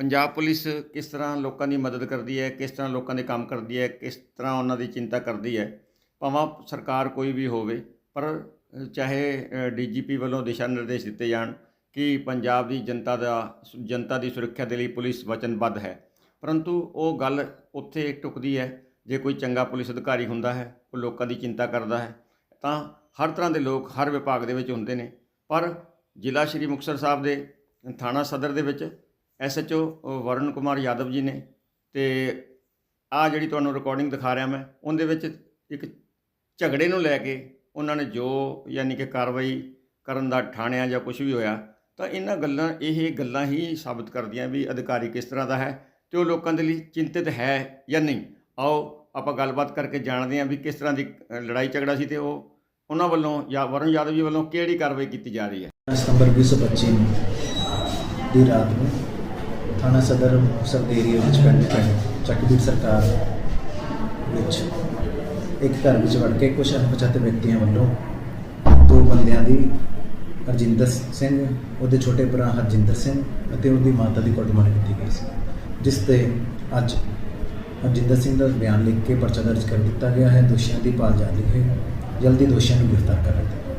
Punjab police ਕਿਸ ਤਰ੍ਹਾਂ ਲੋਕਾਂ ਦੀ ਮਦਦ ਕਰਦੀ ਹੈ ਕਿਸ ਤਰ੍ਹਾਂ ਲੋਕਾਂ ਦੇ ਕੰਮ ਕਰਦੀ ਹੈ ਕਿਸ ਤਰ੍ਹਾਂ ਉਹਨਾਂ ਦੀ ਚਿੰਤਾ ਕਰਦੀ ਹੈ ਭਾਵੇਂ ਸਰਕਾਰ ਕੋਈ ਵੀ ਹੋਵੇ ਪਰ ਅ, ਚਾਹੇ ਡੀਜੀਪੀ ਵੱਲੋਂ ਦਿਸ਼ਾ ਨਿਰਦੇਸ਼ ਦਿੱਤੇ ਜਾਣ ਕਿ ਪੰਜਾਬ ਦੀ ਜਨਤਾ ਦਾ ਜਨਤਾ ਦੀ ਸੁਰੱਖਿਆ ਦੇ ਲਈ ਪੁਲਿਸ ਵਚਨਬੱਧ ਹੈ। ਪਰੰਤੂ ਉਹ ਗੱਲ ਉੱਥੇ ਟੁਕਦੀ ਹੈ ਜੇ ਕੋਈ ਚੰਗਾ ਪੁਲਿਸ ਅਧਿਕਾਰੀ ਹੁੰਦਾ ਹੈ ਉਹ ਲੋਕਾਂ ਦੀ ਚਿੰਤਾ ਕਰਦਾ ਹੈ ਤਾਂ ਹਰ ਤਰ੍ਹਾਂ ਦੇ ਲੋਕ ਹਰ ਵਿਭਾਗ ਦੇ ਵਿੱਚ ਹੁੰਦੇ ਨੇ। ਪਰ ਜ਼ਿਲ੍ਹਾ ਸ਼੍ਰੀ ਮੁਕਤਸਰ ਸਾਹਿਬ ਦੇ ਥਾਣਾ ਸਦਰ ਦੇ ਵਿੱਚ ਐਸਐਚਓ ਵਰੁਣ ਕੁਮਾਰ ਯਾਦਵ ਜੀ ਨੇ ਤੇ ਆ ਜਿਹੜੀ ਤੁਹਾਨੂੰ ਰਿਕਾਰਡਿੰਗ ਦਿਖਾ ਰਿਹਾ ਮੈਂ, ਉਹਦੇ ਵਿੱਚ ਇੱਕ ਝਗੜੇ ਨੂੰ ਲੈ ਕੇ ਉਹਨਾਂ ਨੇ ਜੋ ਯਾਨੀ ਕਿ ਕਾਰਵਾਈ ਕਰਨ ਦਾ ਠਾਣਿਆ ਜਾਂ ਕੁਝ ਵੀ ਹੋਇਆ, ਤਾਂ ਇਹਨਾਂ ਗੱਲਾਂ, ਇਹ ਗੱਲਾਂ ਹੀ ਸਾਬਤ ਕਰਦੀਆਂ ਵੀ ਅਧਿਕਾਰੀ ਕਿਸ ਤਰ੍ਹਾਂ ਦਾ ਹੈ ਤੇ ਉਹ ਲੋਕਾਂ ਦੇ ਲਈ ਚਿੰਤਿਤ ਹੈ ਜਾਂ ਨਹੀਂ। ਆਓ, ਆਪਾਂ ਗੱਲਬਾਤ ਕਰਕੇ ਜਾਣਦੇ ਹਾਂ ਵੀ ਕਿਸ ਤਰ੍ਹਾਂ ਦੀ ਲੜਾਈ ਝਗੜਾ ਸੀ ਤੇ ਉਹ ਉਹਨਾਂ ਵੱਲੋਂ ਜਾਂ ਵਰੁਣ ਯਾਦਵ ਜੀ ਵੱਲੋਂ ਕਿਹੜੀ ਕਾਰਵਾਈ ਕੀਤੀ ਜਾ ਰਹੀ ਹੈ? ਸਤੰਬਰ 2025 ਨੂੰ ਦੀ ਰਾਤ ਨੂੰ ਥਾਣਾ ਸਦਰ ਮੁਕਤਸਰ ਦੇ ਏਰੀਆ ਵਿੱਚ ਪਿੰਡ ਪਿੰਡ ਚੱਕਬੀਰ ਸਰਕਾਰ ਵਿੱਚ ਇੱਕ ਘਰ ਵਿੱਚ ਵੜ ਕੇ ਕੁਝ ਅਣਪਛਾਤੇ ਵਿਅਕਤੀਆਂ ਵੱਲੋਂ ਦੋ ਬੰਦਿਆਂ ਦੀ ਹਰਜਿੰਦਰ ਸਿੰਘ, ਉਹਦੇ ਛੋਟੇ ਭਰਾ ਹਰਜਿੰਦਰ ਸਿੰਘ ਅਤੇ ਉਹਦੀ ਮਾਤਾ ਦੀ ਕੁੱਟਮਾਰ ਕੀਤੀ ਗਈ ਸੀ, ਜਿਸ ਤੇ ਅੱਜ ਹਰਜਿੰਦਰ ਸਿੰਘ ਦਾ ਬਿਆਨ ਲਿਖ ਕੇ ਪਰਚਾ ਦਰਜ ਕਰ ਦਿੱਤਾ ਗਿਆ ਹੈ। ਦੋਸ਼ੀਆਂ ਦੀ ਭਾਲ ਜਾਰੀ ਹੈ। ਜਲਦੀ ਦੋਸ਼ੀਆਂ ਨੂੰ ਗ੍ਰਿਫਤਾਰ ਕਰ ਲਿਆ